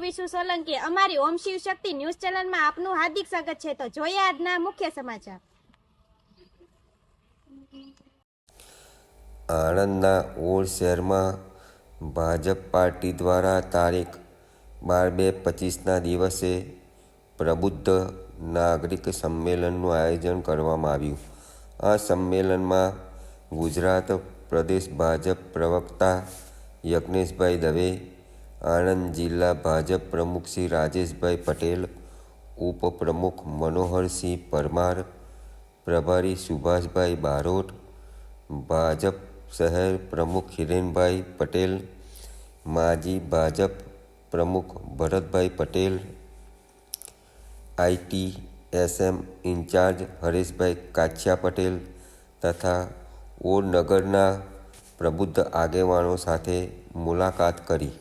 વિશુ સોલંકી. અમારી ઓમ શિવ શક્તિ ન્યૂઝ ચેનલમાં આપનું હાર્દિક સ્વાગત છે. તો જોઈએ આજના મુખ્ય સમાચાર. આણંદના ઓળ શહેરમાં ભાજપ પાર્ટી દ્વારા તારીખ બાર બે પચીસના દિવસે પ્રબુદ્ધ નાગરિક સંમેલનનું આયોજન કરવામાં આવ્યું. આ સંમેલનમાં ગુજરાત પ્રદેશ ભાજપ પ્રવક્તા યજ્ઞેશભાઈ દવે આણંદ જિલ્લા ભાજપ પ્રમુખ શ્રી રાજેશભાઈ પટેલ, ઉપપ્રમુખ મનોહરસિંહ પરમાર, પ્રભારી સુભાષભાઈ બારોટ, ભાજપ શહેર પ્રમુખ હિરેનભાઈ પટેલ, માજી ભાજપ પ્રમુખ Bharatbhai Patel IT SM incharge Hareshbhai Kachhiya Patel તથા ઓર નગરના પ્રબુદ્ધ આગેવાનો સાથે મુલાકાત કરી.